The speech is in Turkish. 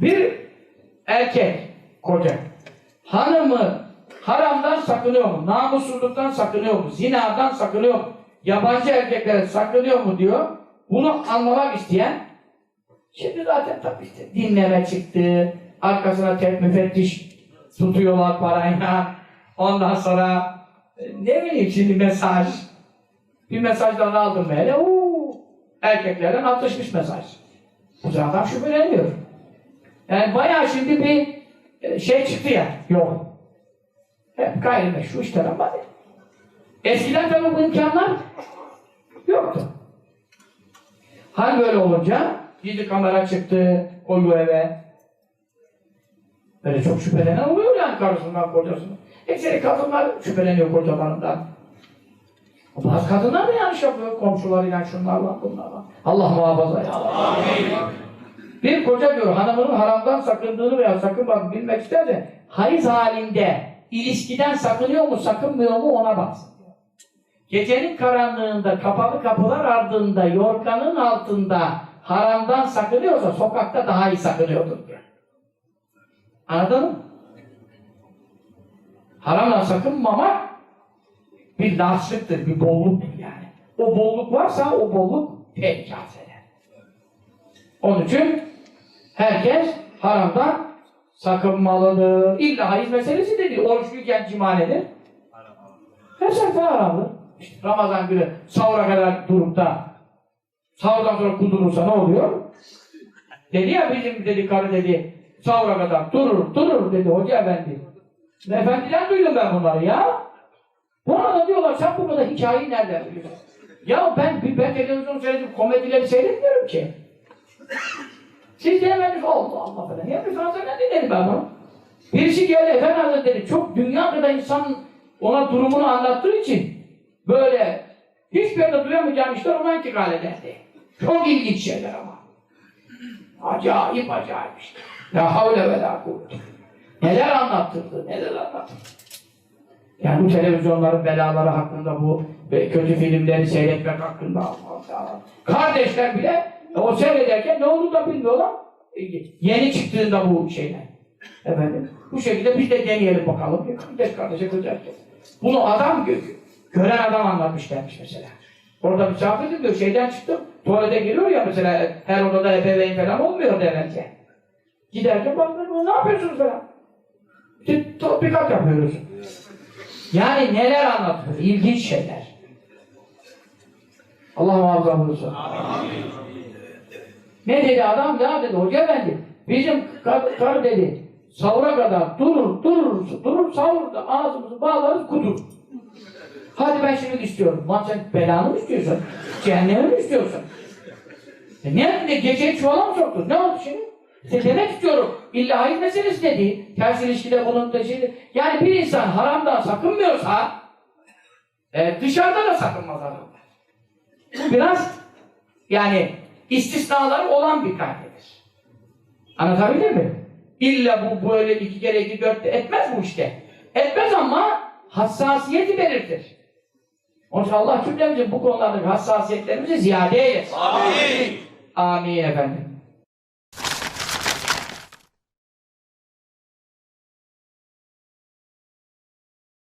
Bir erkek, koca, hanımı haramdan sakınıyor mu? Namussuzluktan sakınıyor mu? Zinadan sakınıyor mu? Yabancı erkeklere sakınıyor mu diyor. Bunu anlamak isteyen şimdi zaten tabii işte dinleme çıktı. Arkasına tek müfettiş tutuyorlar parayla. Ondan sonra e, ne bileyim şimdi mesaj. Bir mesajdan aldım böyle. Uuu, erkeklerden atışmış mesaj. Bu adam şüpheleniyor. Yani bayağı şimdi bir e, şey çıktı ya. Yok. Hep gayrimeşru işler ama eskiden tabii bu imkanlar yoktu. Hal böyle olunca gizli kamera çıktı, koyuyor eve. Böyle çok şüphelenen oluyor yani karısından, kocasından. Ekseri kadınlar şüpheleniyor kocalarından. Bazı kadınlar da yanlış yapıyor komşularıyla, şunlarla, bunlarla. Allah muhafaza ya. Bir koca diyor hanımının haramdan sakındığını veya sakınmadığını bilmek ister de hayız halinde ilişkiden sakınıyor mu sakınmıyor mu ona baksın. Gecenin karanlığında kapalı kapılar ardında yorganın altında haramdan sakınıyorsa sokakta daha iyi sakınıyordur diyor. Anladın mı? Haramdan sakınmamak bir larçlıktır, bir bolluktur yani. O bolluk varsa o bolluk eder. Onun için herkes haramdan sakınmalıdır. İlla hayız meselesi de değil. Oruçluyken cima nedir? Her sefer haramdır. İşte Ramazan günü sahura kadar durup da sahurdan sonra kudurursa ne oluyor? Dedi ya bizim dedi karı dedi sahura kadar durur durur dedi hoca efendi. Efendiden duydum ben bunları ya. Bana da diyorlar sen bu kadar hikayeyi nereden biliyorsun? Ya ben, ben televizyon seyredip komedileri seyretmiyorum ki. Siz de hemen Allah Allah falan. Ya bir fazla ne dedim ben bunu? Birisi geldi Efendi Hazretleri çok dünya kadar insan ona durumunu anlattığı için böyle hiçbir yerde duyamayacağım işler ona intikal ederdi. Çok ilginç şeyler ama. Acayip acayip işte. La havle ve la kuvvete. Neler anlattırdı, neler anlattırdı. Yani bu televizyonların belaları hakkında bu kötü filmleri seyretmek hakkında Allah Teala. Kardeşler bile o seyrederken ne olduğunu da bilmiyorlar. E, Yeni çıktığında bu şeyler. Efendim, bu şekilde biz de deneyelim bakalım. Kardeş kardeşe güzel. Bunu adam gö gören adam anlatmış demiş mesela. Orada misafir diyor, şeyden çıktım, tuvalete giriyor ya mesela, her odada ebeveyn falan olmuyor denerken. Giderken bakıyorum, ne yapıyorsunuz falan? İşte tatbikat yapıyoruz. Yani neler anlatıyor? İlginç şeyler. Allah muhafaza buyursun. Ne dedi adam? Ya dedi hoca efendi. Bizim kar, dedi. Sahura kadar durur, durur, durur, sahurda ağzımızı bağlarız, kudur. Hadi ben şimdi istiyorum. Lan sen belanı mı istiyorsun? Cehennemi mi istiyorsun? E ne, ne gece çuvala mı soktun? Ne oldu şimdi? İşte demek istiyorum. İlla hayır meselesi de değil. Ters ilişkide bunun da şey Yani bir insan haramdan sakınmıyorsa e, dışarıda da sakınmaz. Bu biraz yani istisnaları olan bir kaydedir. Anlatabildim mi? İlla bu böyle iki kere iki dörtte etmez bu işte. Etmez ama hassasiyeti belirtir. Onun için Allah cümlemizin bu konulardaki hassasiyetlerimizi ziyade eylesin. Amin. Amin efendim.